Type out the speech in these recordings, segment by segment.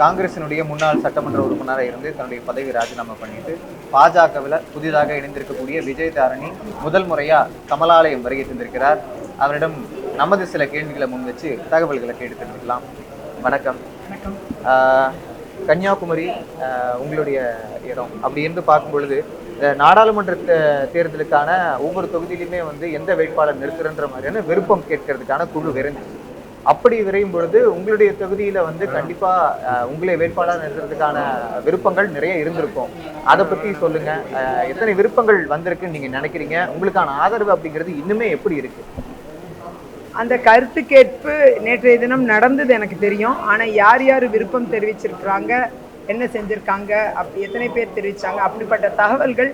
காங்கிரசினுடைய முன்னாள் சட்டமன்ற உறுப்பினராக இருந்து தன்னுடைய பதவி ராஜினாமா பண்ணிட்டு பாஜகவில் புதிதாக இணைந்திருக்கக்கூடிய விஜய் தாரணி முதல் முறையா கமலாலயம் வருகை தந்திருக்கிறார். அவரிடம் நமது சில கேள்விகளை முன் வச்சு தகவல்களை கேட்டு தெரிஞ்சுக்கலாம். வணக்கம். கன்னியாகுமரி உங்களுடைய இடம். அப்படி இருந்து பார்க்கும் பொழுது இந்த நாடாளுமன்ற தேர்தலுக்கான ஒவ்வொரு தொகுதியிலுமே வந்து எந்த வேட்பாளர் நிறுத்துறன்ற மாதிரியான விருப்பம் கேட்கறதுக்கான குழு விரைந்துச்சு அப்படி விரையும் பொழுது உங்களுடைய தொகுதியில வந்து கண்டிப்பா உங்களை வேட்பாளர் நிறுத்துறதுக்கான விருப்பங்கள் நிறைய இருந்திருக்கும். அதை பத்தி சொல்லுங்க. எத்தனை விருப்பங்கள் வந்திருக்குன்னு நீங்க நினைக்கிறீங்க? உங்களுக்கான ஆதரவு அப்படிங்கிறது இன்னுமே எப்படி இருக்கு? அந்த கருத்து கேட்பு நேற்றைய தினம் நடந்தது எனக்கு தெரியும். ஆனால் யார் யார் விருப்பம் தெரிவிச்சிருக்கிறாங்க? என்ன செஞ்சுருக்காங்க? அப்படி எத்தனை பேர் தெரிவிச்சாங்க? அப்படிப்பட்ட தகவல்கள்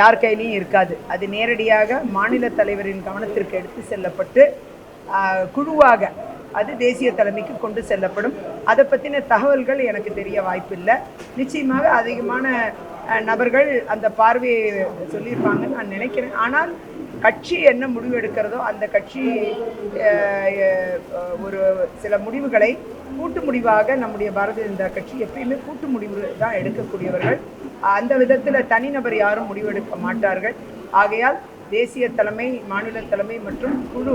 யார் கையிலையும் இருக்காது. அது நேரடியாக மாநில தலைவரின் கவனத்திற்கு எடுத்து செல்லப்பட்டு குழுவாக அது தேசிய தலைமைக்கு கொண்டு செல்லப்படும். அதை பற்றின தகவல்கள் எனக்கு தெரிய வாய்ப்பில்லை. நிச்சயமாக அதிகமான நபர்கள் அந்த பார்வையை சொல்லியிருப்பாங்கன்னு நான் நினைக்கிறேன். ஆனால் கட்சி என்ன முடிவு எடுக்கிறதோ அந்த கட்சி அஹ், ஒரு சில முடிவுகளை கூட்டு முடிவாக நம்முடைய பாரதிய ஜனதா கட்சி எப்பயுமே கூட்டு முடிவு தான் எடுக்கக்கூடியவர்கள். அந்த விதத்தில் தனிநபர் யாரும் முடிவெடுக்க மாட்டார்கள். ஆகையால் தேசிய தலைமை மாநில தலைமை மற்றும் குழு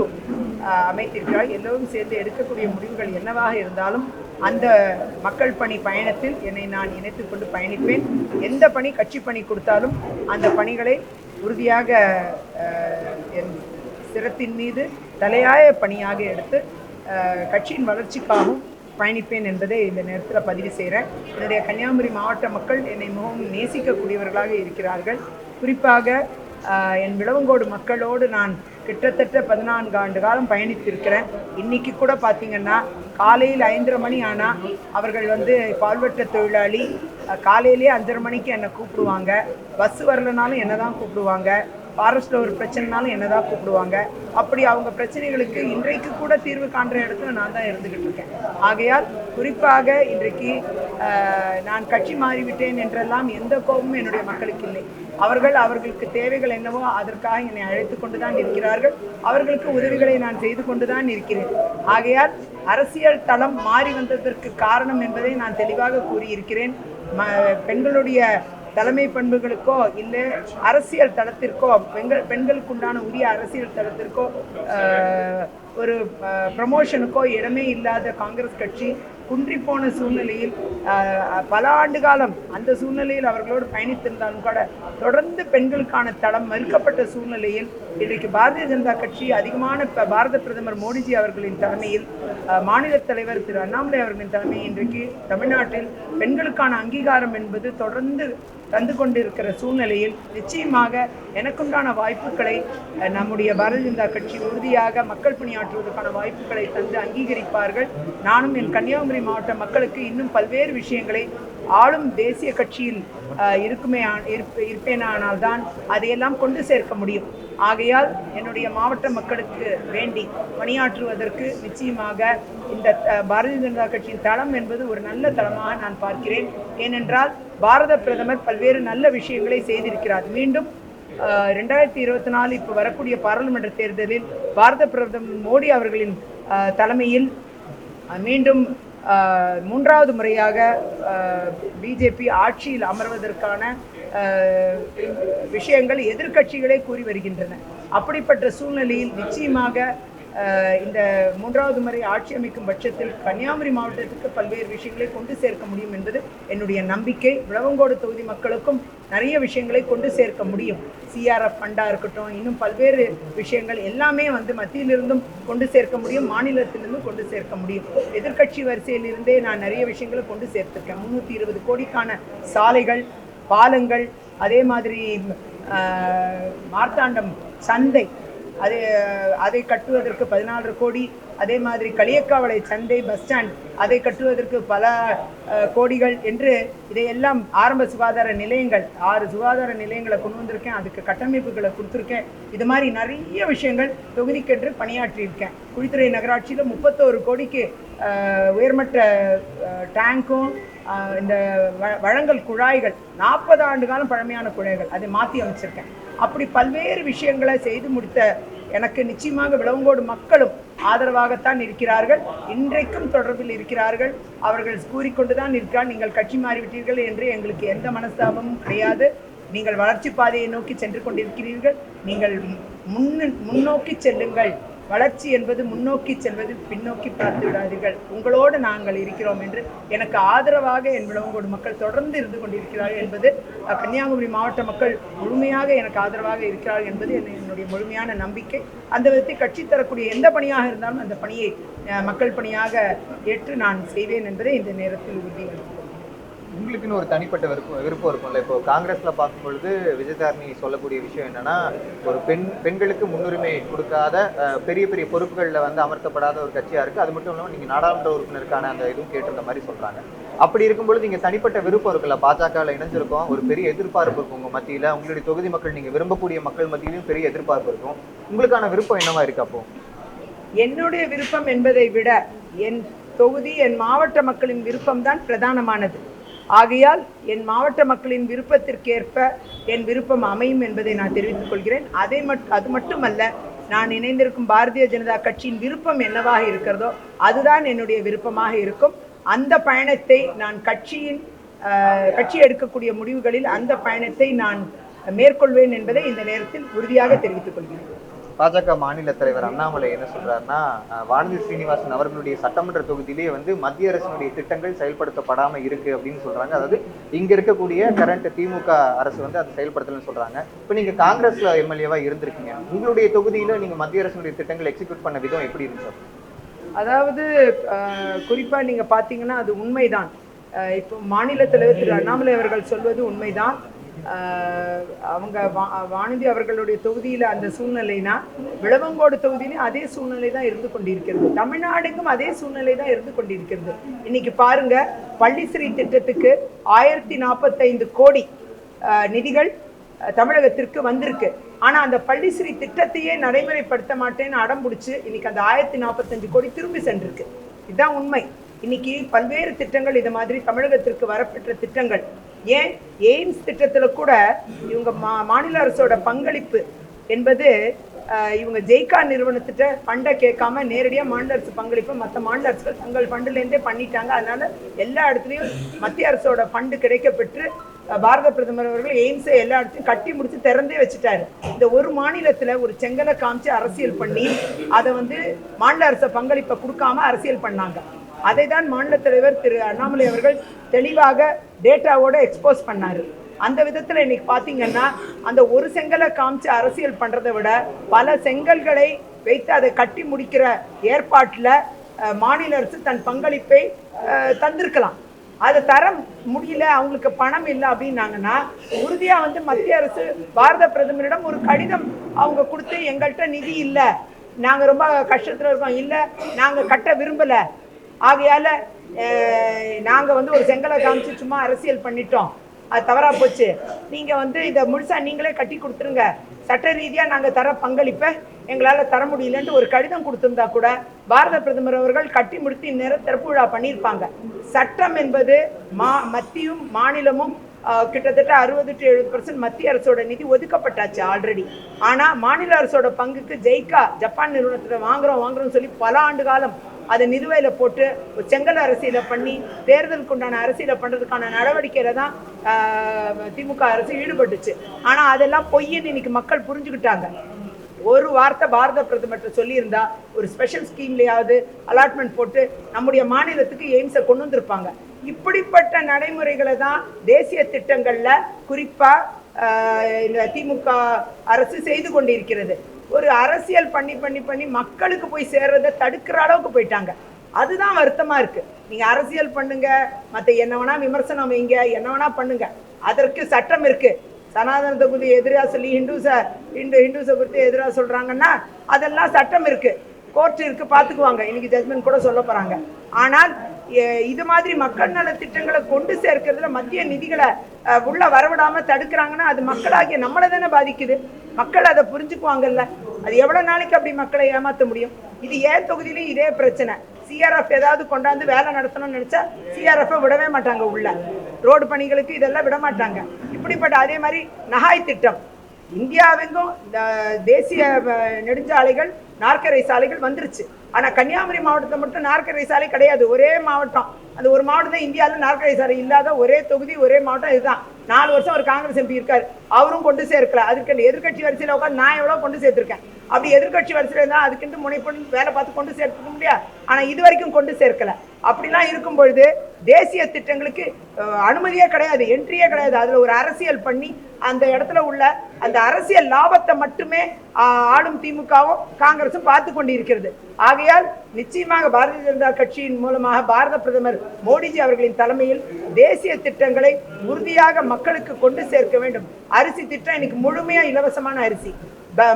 அமைத்திருக்கிறார் எல்லோரும் சேர்ந்து எடுக்கக்கூடிய முடிவுகள் என்னவாக இருந்தாலும் அந்த மக்கள் பணி பயணத்தில் என்னை நான் இணைத்துக் கொண்டு பயணிப்பேன். எந்த பணி கட்சி பணி கொடுத்தாலும் அந்த பணிகளை உறுதியாக என் சிரத்தின் மீது தலையாய பணியாக எடுத்து கட்சியின் வளர்ச்சிக்காகவும் பயணிப்பேன் என்பதை இந்த நேரத்தில் பதிவு செய்கிறேன் என்னுடைய கன்னியாகுமரி மாவட்ட மக்கள் என்னை மிகவும் நேசிக்கக்கூடியவர்களாக இருக்கிறார்கள். குறிப்பாக என் விளவங்கோடு மக்களோடு நான் கிட்டத்தட்ட பதினான்கு ஆண்டு காலம் பயணித்திருக்கிறேன். இன்னைக்கு கூட பார்த்தீங்கன்னா காலையில் ஐந்தரை மணி ஆனால் அவர்கள் வந்து பால்வட்ட தொழிலாளி காலையிலே அஞ்சரை மணிக்கு என்னை கூப்பிடுவாங்க. பஸ் வரலனாலும் என்ன தான் கூப்பிடுவாங்க. ஃபாரஸ்ட்டில் ஒரு பிரச்சனைனாலும் என்னதான் கூப்பிடுவாங்க. அப்படி அவங்க பிரச்சனைகளுக்கு இன்றைக்கு கூட தீர்வு காண்ற இடத்துல நான் தான் இருந்துகிட்டு இருக்கேன். ஆகையால் குறிப்பாக இன்றைக்கு நான் கட்சி மாறிவிட்டேன் என்றெல்லாம் எந்த கோபமும் என்னுடைய மக்களுக்கு இல்லை. அவர்கள் அவர்களுக்கு தேவைகள் என்னவோ அதற்காக என்னை அழைத்து கொண்டு தான் இருக்கிறார்கள். அவர்களுக்கு உதவிகளை நான் செய்து கொண்டு தான் இருக்கிறேன். ஆகையால் அரசியல் தளம் மாறி வந்ததற்கு காரணம் என்பதை நான் தெளிவாக கூறியிருக்கிறேன். ம பெண்களுடைய தலைமை பண்புகளுக்கோ இல்லை அரசியல் தளத்திற்கோ பெண்கள் பெண்களுக்கு உண்டான உரிய அரசியல் தளத்திற்கோ ஒரு ப்ரமோஷனுக்கோ இடமே இல்லாத காங்கிரஸ் கட்சி குன்றி போன சூழ்நிலையில் பல ஆண்டு காலம் அந்த சூழ்நிலையில் அவர்களோடு பயணித்திருந்தாலும் கூட தொடர்ந்து பெண்களுக்கான தளம் மறுக்கப்பட்ட சூழ்நிலையில் இன்றைக்கு பாரதிய ஜனதா கட்சி அதிகமான ப- பாரத பிரதமர் மோடிஜி அவர்களின் தலைமையில் மாநில தலைவர் திரு அண்ணாமலை அவர்களின் தலைமை இன்றைக்கு தமிழ்நாட்டில் பெண்களுக்கான அங்கீகாரம் என்பது தொடர்ந்து தந்து கொண்டிருக்கிற சூழ்நிலையில் நிச்சயமாக எனக்குண்டான வாய்ப்புகளை நம்முடைய பாரதிய ஜனதா கட்சி உறுதியாக மக்கள் பணியாற்றுவதற்கான வாய்ப்புகளை தந்து அங்கீகரிப்பார்கள். நானும் என் கன்னியாகுமரி மாவட்ட மக்களுக்கு இன்னும் பல்வேறு விஷயங்களை ஆளும் தேசிய கட்சியில் இருக்குமே ஆ- இருப்பேனானால் தான் அதையெல்லாம் கொண்டு சேர்க்க முடியும். ஆகையால் என்னுடைய மாவட்ட மக்களுக்கு வேண்டி பணியாற்றுவதற்கு நிச்சயமாக இந்த பாரதிய ஜனதா கட்சியின் தளம் என்பது ஒரு நல்ல தளமாக நான் பார்க்கிறேன். ஏனென்றால் பாரத பிரதமர் பல்வேறு நல்ல விஷயங்களை செய்திருக்கிறார். மீண்டும் ரெண்டாயிரத்தி இருபத்தி நாலு இப்போ வரக்கூடிய பாராளுமன்ற தேர்தலில் பாரத பிரதமர் மோடி அவர்களின் தலைமையில் மீண்டும் மூன்றாவது முறையாக பிஜேபி ஆட்சியில் அமர்வதற்கான விஷயங்கள் எதிர்க்கட்சிகளே கூறி வருகின்றன. அப்படிப்பட்ட சூழ்நிலையில் நிச்சயமாக இந்த மூன்றாவது முறை ஆட்சி அமைக்கும் பட்சத்தில் கன்னியாகுமரி மாவட்டத்துக்கு பல்வேறு விஷயங்களை கொண்டு சேர்க்க முடியும் என்பது என்னுடைய நம்பிக்கை. விளவங்கோடு தொகுதி மக்களுக்கும் நிறைய விஷயங்களை கொண்டு சேர்க்க முடியும். சிஆர்எஃப் ஃபண்டாக இருக்கட்டும் இன்னும் பல்வேறு விஷயங்கள் எல்லாமே வந்து மத்தியிலிருந்தும் கொண்டு சேர்க்க முடியும் மாநிலத்திலிருந்தும் கொண்டு சேர்க்க முடியும். எதிர்க்கட்சி வரிசையிலிருந்தே நான் நிறைய விஷயங்களை கொண்டு சேர்த்துருக்கேன். முந்நூற்றி இருபது கோடிக்கான சாலைகள் பாலங்கள் அதே மாதிரி மார்த்தாண்டம் சந்தை அது அதை கட்டுவதற்கு பதினாலு கோடி அதே மாதிரி களியக்காவளை சந்தை பஸ் ஸ்டாண்ட் அதை கட்டுவதற்கு பல கோடிகள் என்று இதையெல்லாம் ஆரம்ப சுகாதார நிலையங்கள் ஆறு சுகாதார நிலையங்களை கொண்டு வந்திருக்கேன் அதுக்கு கட்டமைப்புகளை கொடுத்துருக்கேன். இது மாதிரி நிறைய விஷயங்கள் தொகுதிக்கென்று பணியாற்றியிருக்கேன். குழித்துறை நகராட்சியில் முப்பத்தோரு கோடிக்கு உயர்மட்ட டேங்க்கும் இந்த வ- வழங்கல் குழாய்கள் நாற்பது ஆண்டு காலம் பழமையான குழாய்கள் அதை மாற்றி அமைச்சிருக்கேன். அப்படி பல்வேறு விஷயங்களை செய்து முடித்த எனக்கு நிச்சயமாக விளவங்கோடு மக்களும் ஆதரவாகத்தான் இருக்கிறார்கள். இன்றைக்கும் தொடர்பில் இருக்கிறார்கள். அவர்கள் கூறிக்கொண்டுதான் இருக்கிறார் நீங்கள் கட்சி மாறிவிட்டீர்கள் என்று எங்களுக்கு எந்த மனஸ்தாபமும் கிடையாது. நீங்கள் வளர்ச்சி பாதையை நோக்கி சென்று கொண்டிருக்கிறீர்கள். நீங்கள் முன்னு முன்னோக்கி செல்லுங்கள். வளர்ச்சி என்பது முன்னோக்கி செல்வது பின்னோக்கி பார்த்து விடாதீர்கள். உங்களோடு நாங்கள் இருக்கிறோம் என்று எனக்கு ஆதரவாக என் உங்களோட மக்கள் தொடர்ந்து இருந்து கொண்டிருக்கிறார்கள் என்பது கன்னியாகுமரி மாவட்ட மக்கள் முழுமையாக எனக்கு ஆதரவாக இருக்கிறார்கள் என்பது என்னுடைய முழுமையான நம்பிக்கை. அந்த விதத்தில் கட்சி தரக்கூடிய எந்த பணியாக இருந்தாலும் அந்த பணியை மக்கள் பணியாக ஏற்று நான் செய்வேன் என்பதை இந்த நேரத்தில் உறுதியளிக்கிறேன் உங்களுக்குன்னு ஒரு தனிப்பட்ட விருப்பம் விருப்பம் இருக்கும்ல? இப்போ காங்கிரஸ்ல பார்க்கும் பொழுது விஜயதாரணி சொல்லக்கூடிய விஷயம் என்னன்னா ஒரு பெண் பெண்களுக்கு முன்னுரிமை கொடுக்காத பெரிய பெரிய பொறுப்புகளில் வந்து அமர்த்தப்படாத ஒரு கட்சியா இருக்கு. அது மட்டும் இல்லாமல் நீங்க நாடாளுமன்ற உறுப்பினருக்கான அந்த இதுவும் கேட்டிருந்த மாதிரி சொல்றாங்க. அப்படி இருக்கும்பொழுது நீங்க தனிப்பட்ட விருப்பம் இருக்குல்ல? பாஜகவில் இணைஞ்சிருக்கோம். ஒரு பெரிய எதிர்பார்ப்பு இருக்கும் உங்க மத்தியில. உங்களுடைய தொகுதி மக்கள் நீங்க விரும்பக்கூடிய மக்கள் மத்தியிலும் பெரிய எதிர்பார்ப்பு இருக்கும். உங்களுக்கான விருப்பம் என்னவா இருக்கு அப்போ? என்னுடைய விருப்பம் என்பதை விட என் தொகுதி என் மாவட்ட மக்களின் விருப்பம் தான் பிரதானமானது. ஆகையால் என் மாவட்ட மக்களின் விருப்பத்திற்கேற்ப என் விருப்பம் அமையும் என்பதை நான் தெரிவித்துக் கொள்கிறேன். அதை மட் அது மட்டுமல்ல நான் இணைந்திருக்கும் பாரதிய ஜனதா கட்சியின் விருப்பம் என்னவாக இருக்கிறதோ அதுதான் என்னுடைய விருப்பமாக இருக்கும். அந்த பயணத்தை நான் கட்சியின் கட்சி எடுக்கக்கூடிய முடிவுகளில் அந்த பயணத்தை நான் மேற்கொள்வேன் என்பதை இந்த நேரத்தில் உறுதியாக தெரிவித்துக் கொள்கிறேன். பாஜக மாநில தலைவர் அண்ணாமலை என்ன சொல்றாருன்னா வானதி ஸ்ரீனிவாசன் அவர்களுடைய சட்டமன்ற தொகுதியிலேயே வந்து மத்திய அரசினுடைய திட்டங்கள் செயல்படுத்தப்படாம இருக்கு அப்படின்னு சொல்றாங்க. அதாவது இங்க இருக்கக்கூடிய கரண்ட் திமுக அரசு வந்து அதை செயல்படுத்தலன்னு சொல்றாங்க. இப்போ நீங்க காங்கிரஸ்ல எம்எல்ஏவா இருந்திருக்கீங்க. உங்களுடைய தொகுதியில நீங்க மத்திய அரசினுடைய திட்டங்கள் எக்ஸிக்யூட் பண்ண விதம் எப்படி இருந்துச்சு அதாவது குறிப்பா நீங்க பாத்தீங்கன்னா அது உண்மைதான். இப்போ மாநில தலைவர் திரு அண்ணாமலை அவர்கள் சொல்வது உண்மைதான். அவங்க வா- வானதி அவர்களுடைய தொகுதியில அந்த சூழ்நிலைனா விளவங்கோடு தொகுதியிலும் அதே சூழ்நிலை தான் இருந்து கொண்டிருக்கிறது. தமிழ்நாடுக்கும் அதே சூழ்நிலை தான் இருந்து கொண்டிருக்கிறது. இன்னைக்கு பாருங்க பள்ளிஸ்ரீ திட்டத்துக்கு ஆயிரத்தி நாற்பத்தைந்து கோடி நிதிகள் தமிழகத்திற்கு வந்திருக்கு. ஆனா அந்த பள்ளிஸ்ரீ திட்டத்தையே நடைமுறைப்படுத்த மாட்டேன்னு அடம்புடிச்சு இன்னைக்கு அந்த ஆயிரத்தி நாற்பத்தஞ்சு கோடி திரும்பி சென்றிருக்கு. இதுதான் உண்மை. இன்னைக்கு பல்வேறு திட்டங்கள் இது மாதிரி தமிழகத்திற்கு வரப்பெற்ற திட்டங்கள் ஏன்? எய்ம்ஸ் திட்டத்தில் கூட இவங்க மா மாநில அரசோட பங்களிப்பு என்பது இவங்க ஜெய்கா நிறுவனத்திட்ட ஃபண்டை கேட்காம நேரடியாக மாநில அரசு பங்களிப்பு மற்ற மாநில அரசுகள் தங்கள் ஃபண்டுலேருந்தே பண்ணிட்டாங்க. அதனால எல்லா இடத்துலையும் மத்திய அரசோட ஃபண்டு கிடைக்கப்பெற்று பாரத பிரதமர் அவர்கள் எய்ம்ஸை எல்லா இடத்தையும் கட்டி முடித்து திறந்தே வச்சுட்டாரு. இந்த ஒரு மாநிலத்தில் ஒரு செங்கலை காமிச்சு அரசியல் பண்ணி அதை வந்து மாநில அரசு பங்களிப்பை கொடுக்காம அரசியல் பண்ணாங்க. அதை தான் மாநில தலைவர் திரு அண்ணாமலை அவர்கள் தெளிவாக டேட்டாவோட எக்ஸ்போஸ் பண்ணார். அந்த விதத்தில் இன்னைக்கு பார்த்தீங்கன்னா அந்த ஒரு செங்கலை காமிச்சு அரசியல் பண்ணுறதை விட பல செங்கல்களை வைத்து அதை கட்டி முடிக்கிற ஏற்பாட்டில் மாநில அரசு தன் பங்களிப்பை தந்திருக்கலாம். அதை தர முடியல அவங்களுக்கு பணம் இல்லை அப்படின்னாங்கன்னா உறுதியாக வந்து மத்திய அரசு பாரத பிரதமரிடம் ஒரு கடிதம் அவங்க கொடுத்து எங்கள்கிட்ட நிதி இல்லை. நாங்கள் ரொம்ப கஷ்டத்தில் இருக்கோம். இல்லை நாங்கள் கட்ட விரும்பலை. ஆகையால நாங்கள் நாங்க வந்து ஒரு செங்கலை காமிச்சு சும்மா அரசியல் பண்ணிட்டோம். அது தவறா போச்சு. நீங்க வந்து இதை முழுசா நீங்களே கட்டி கொடுத்துருங்க. சட்ட ரீதியா நாங்க தர பங்களிப்பை எங்களால தர முடியலன்ட்டு ஒரு கடிதம் கொடுத்துருந்தா கூட பாரத பிரதமர் அவர்கள் கட்டி முடித்து இந்நேரம் திறப்பு விழா பண்ணியிருப்பாங்க. சட்டம் என்பது மா மத்தியும் மாநிலமும் கிட்டத்தட்ட அறுபது டு எழுபது பர்சன்ட் மத்திய அரசோட நிதி ஒதுக்கப்பட்டாச்சு ஆல்ரெடி ஆனா மாநில அரசோட பங்குக்கு ஜெய்கா ஜப்பான் நிறுவனத்துல வாங்குறோம் வாங்குறோம்னு சொல்லி பல ஆண்டு காலம் அதை நிறுவையில் போட்டு செங்கல் அரசியலை பண்ணி தேர்தலுக்கு உண்டான அரசியலை பண்ணுறதுக்கான நடவடிக்கையில தான் திமுக அரசு ஈடுபட்டுச்சு. ஆனால் அதெல்லாம் பொய்ன்னு இன்னைக்கு மக்கள் புரிஞ்சுக்கிட்டாங்க. ஒரு வார்த்தை பாரத பிரதமர்கிட்ட சொல்லியிருந்தா ஒரு ஸ்பெஷல் ஸ்கீம்லையாவது அலாட்மெண்ட் போட்டு நம்முடைய மாநிலத்துக்கு எய்ம்ஸை கொண்டு வந்திருப்பாங்க. இப்படிப்பட்ட நடைமுறைகளை தான் தேசிய திட்டங்களில் குறிப்பாக இந்த திமுக அரசு செய்து கொண்டிருக்கிறது. ஒரு அரசியல் பண்ணி பண்ணி பண்ணி மக்களுக்கு போய் சேர்றதை தடுக்கிற அளவுக்கு போயிட்டாங்க. அதுதான் வருத்தமா இருக்கு. நீங்க அரசியல் பண்ணுங்க. மத்த என்ன வேணா விமர்சனம் வைங்க. என்ன வேணா பண்ணுங்க. அதற்கு சட்டம் இருக்கு. சனாதன தொகுதி எதிராக சொல்லி ஹிந்துஸ ஹிந்து ஹிந்துஸை குறித்து எதிராக சொல்றாங்கன்னா அதெல்லாம் சட்டம் இருக்கு. கோர்ட் இருக்கு பாத்துக்குவாங்க. இன்னைக்கு ஜட்மெண்ட் கூட சொல்ல போறாங்க. ஆனால் இது மாதிரி மக்கள் நல திட்டங்களை கொண்டு சேர்க்கறதுல மத்திய நிதிகளை உள்ள வரவிடாம தடுக்கிறாங்கன்னா அது மக்களாகிய நம்மளை தானே பாதிக்குது. மக்கள் அதை புரிஞ்சுக்குவாங்கல்ல. அது எவ்வளவு நாளைக்கு அப்படி மக்களை ஏமாத்த முடியும்? இது ஏன் தொகுதியிலும் இதே பிரச்சனை. சிஆர்எஃப் ஏதாவது கொண்டாந்து வேலை நடத்தணும்னு நினைச்சா சிஆர்எஃப் விடவே மாட்டாங்க உள்ள. ரோடு பணிகளுக்கு இதெல்லாம் விட மாட்டாங்க. இப்படிப்பட்ட அதே மாதிரி நகாய் திட்டம். இந்தியாவெங்கும் இந்த தேசிய நெடுஞ்சாலைகள் நாற்கரை சாலைகள் வந்துருச்சு. ஆனா கன்னியாகுமரி மாவட்டத்தில் மட்டும் நாற்கரை சாலை கிடையாது. ஒரே மாவட்டம். அந்த ஒரு மாவட்டம் இந்தியாவில் நாற்கரை சாலை இல்லாத ஒரே தொகுதி ஒரே மாவட்டம் இதுதான். நாலு வருஷம் ஒரு காங்கிரஸ் எம்பி இருக்கார். அவரும் கொண்டு சேர்க்கல. அதுக்கு எதிர்கட்சி வரிசையில் உட்காந்து நான் எவ்வளோ கொண்டு சேர்த்துருக்கேன். அப்படி எதிர்கட்சி வரிசையில் இருந்தால் அதுக்குன்ட்டு முனைப்புன்னு வேலை பார்த்து கொண்டு சேர்த்துக்க முடியாது ஆனால் இது வரைக்கும் கொண்டு சேர்க்கல. அப்படிலாம் இருக்கும் பொழுது தேசிய திட்டங்களுக்கு அனுமதியே கிடையாது என்ட்ரியே கிடையாது. அதில் ஒரு அரசியல் பண்ணி அந்த இடத்துல உள்ள அந்த அரசியல் லாபத்தை மட்டுமே ஆளும் திமுகவும் காங்கிரஸும் பார்த்து கொண்டு இருக்கிறது ஆகையால் நிச்சயமாக பாரதிய ஜனதா கட்சியின் மூலமாக பாரத பிரதமர் மோடிஜி அவர்களின் தலைமையில் தேசிய திட்டங்களை உறுதியாக மக்களுக்கு கொண்டு சேர்க்க வேண்டும். அரிசி திட்டம் இன்னைக்கு முழுமையா இலவசமான அரிசி.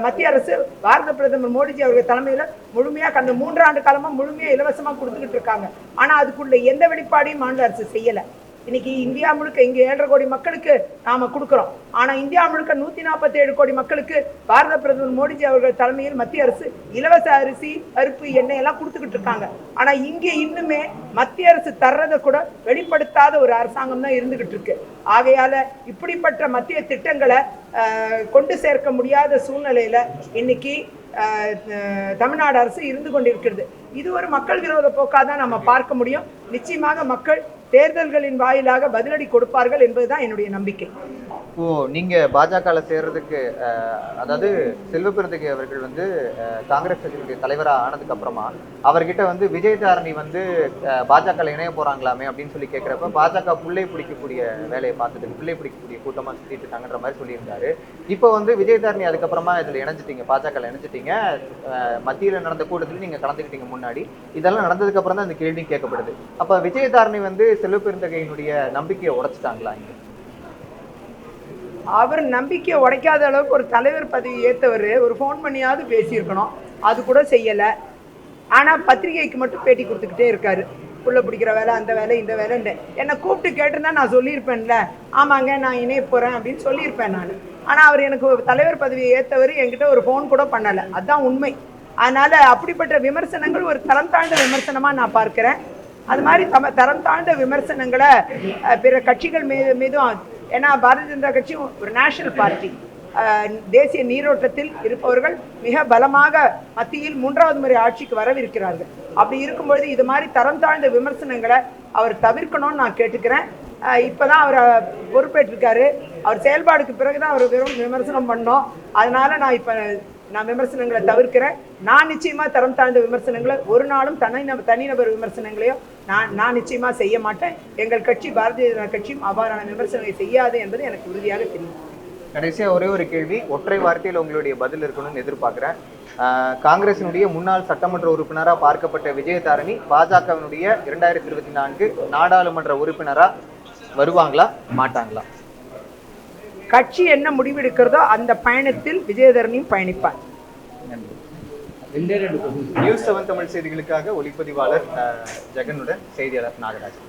மத்திய அரசு பாரத பிரதமர் மோடிஜி அவர்கள் தலைமையில முழுமையா கடந்த மூன்றாண்டு காலமா முழுமையா இலவசமா கொடுத்துக்கிட்டு இருக்காங்க. ஆனா அதுக்குள்ள எந்த வெளிப்பாடையும் மாநில அரசு செய்யலை. இன்னைக்கு இந்தியா முழுக்க இங்க ஏழரை கோடி மக்களுக்கு நாம கொடுக்குறோம். ஆனா இந்தியா முழுக்க நூத்தி நாற்பத்தி ஏழு கோடி மக்களுக்கு பாரத பிரதமர் மோடிஜி அவர்கள் தலைமையில் மத்திய அரசு இலவச அரிசி பருப்பு எண்ணெய் எல்லாம் கொடுத்துக்கிட்டு இருக்காங்க. ஆனா இங்க இன்னுமே மத்திய அரசு தர்றதை கூட வெளிப்படுத்தாத ஒரு அரசாங்கம் தான் இருந்துகிட்டு இருக்கு. ஆகையால இப்படிப்பட்ட மத்திய திட்டங்களை கொண்டு சேர்க்க முடியாத சூழ்நிலையில இன்னைக்கு தமிழ்நாடு அரசு இருந்து கொண்டிருக்கிறது. இது ஒரு மக்கள் விரோத போக்காக தான் நம்ம பார்க்க முடியும். நிச்சயமாக மக்கள் தேர்தல்களின் வாயிலாக பதிலடி கொடுப்பார்கள் என்பதுதான் என்னுடைய நம்பிக்கை. ஓ நீங்க பாஜக சேர்றதுக்கு அதாவது செல்வப்பிரதிகை அவர்கள் வந்து காங்கிரஸ் கட்சியினுடைய தலைவரா ஆனதுக்கு அப்புறமா அவர்கிட்ட வந்து விஜயதாரணி வந்து பாஜக இணைய போறாங்களாமே அப்படின்னு சொல்லி கேட்கிறப்ப பாஜக புள்ளை பிடிக்கக்கூடிய வேலையை பார்த்துட்டு புள்ளை பிடிக்கக்கூடிய கூட்டமா சுத்திட்டு இருக்காங்கன்ற மாதிரி சொல்லியிருந்தாரு. இப்போ வந்து விஜயதாரணி அதுக்கப்புறமா இதுல இணைஞ்சிட்டீங்க பாஜக இணைஞ்சிட்டீங்க. மத்தியில நடந்த கூட்டத்துல நீங்க கலந்துக்கிட்டீங்க முன்னாடி. இதெல்லாம் நடந்ததுக்கு அப்புறம் தான் இந்த கேள்வி கேட்கப்படுது. அப்ப விஜயதாரணி வந்து செல்வப்பெருந்தகையினுடைய நம்பிக்கையை உடைச்சிட்டாங்களா இங்க? அவர் நம்பிக்கையை உடைக்காத அளவுக்கு ஒரு தலைவர் பதவி ஏற்றவர் ஒரு ஃபோன் பண்ணியாவது பேசியிருக்கணும். அது கூட செய்யலை. ஆனால் பத்திரிகைக்கு மட்டும் பேட்டி கொடுத்துக்கிட்டே இருக்காரு. புள்ள பிடிக்கிற வேலை அந்த வேலை இந்த வேலைன்னு. என்னை கூப்பிட்டு கேட்டிருந்தா நான் சொல்லியிருப்பேன்ல. ஆமாங்க நான் இணைய போகிறேன் அப்படின்னு சொல்லியிருப்பேன் நான். ஆனால் அவர் எனக்கு தலைவர் பதவியை ஏற்றவர் என்கிட்ட ஒரு ஃபோன் கூட பண்ணலை. அதுதான் உண்மை. அதனால் அப்படிப்பட்ட விமர்சனங்கள் ஒரு தரம் தாழ்ந்த விமர்சனமாக நான் பார்க்கிறேன். அது மாதிரி தம தரம் தாழ்ந்த விமர்சனங்களை பிற கட்சிகள் மீது மீதும் ஏன்னா பாரதிய ஜனதா கட்சி ஒரு நேஷனல் பார்ட்டி தேசிய நீரோட்டத்தில் இருப்பவர்கள் மிக பலமாக மத்தியில் மூன்றாவது முறை ஆட்சிக்கு வரவிருக்கிறார்கள். அப்படி இருக்கும்பொழுது இது மாதிரி தரம் தாழ்ந்த விமர்சனங்களை அவர் தவிர்க்கணும்னு நான் கேட்டுக்கிறேன். இப்போ தான் அவர் பொறுப்பேற்றிருக்காரு. அவர் செயல்பாடுக்கு பிறகு தான் அவர் வெறும் விமர்சனம் பண்ணோம். அதனால நான் இப்போ நான் விமர்சனங்களை தவிர்க்கிறேன். நான் நிச்சயமா தரம் தாழ்ந்த விமர்சனங்களை ஒரு நாளும் தனிநபர் தனிநபர் விமர்சனங்களையோ நான் நான் நிச்சயமா செய்ய மாட்டேன். எங்கள் கட்சி பாரதிய ஜனதா கட்சியும் அவ்வாறான விமர்சனங்களை செய்யாது என்பது எனக்கு உறுதியாக தெரியும். கடைசியாக ஒரே ஒரு கேள்வி ஒற்றை வார்த்தையில் உங்களுடைய பதில் இருக்கணும்னு எதிர்பார்க்குறேன். காங்கிரசினுடைய முன்னாள் சட்டமன்ற உறுப்பினராக பார்க்கப்பட்ட விஜயதாரணி பாஜகவினுடைய இரண்டாயிரத்தி இருபத்தி நான்கு நாடாளுமன்ற உறுப்பினராக வருவாங்களா மாட்டாங்களா? கட்சி என்ன முடிவெடுக்கிறதோ அந்த பயணத்தில் விஜயதரணியும் பயணிப்பார். நன்றி நியூஸ் செவன் தமிழ் செய்திகளுக்காக ஒளிப்பதிவாளர் ஜெகனுடன் செய்தியாளர் நாகராஜ்.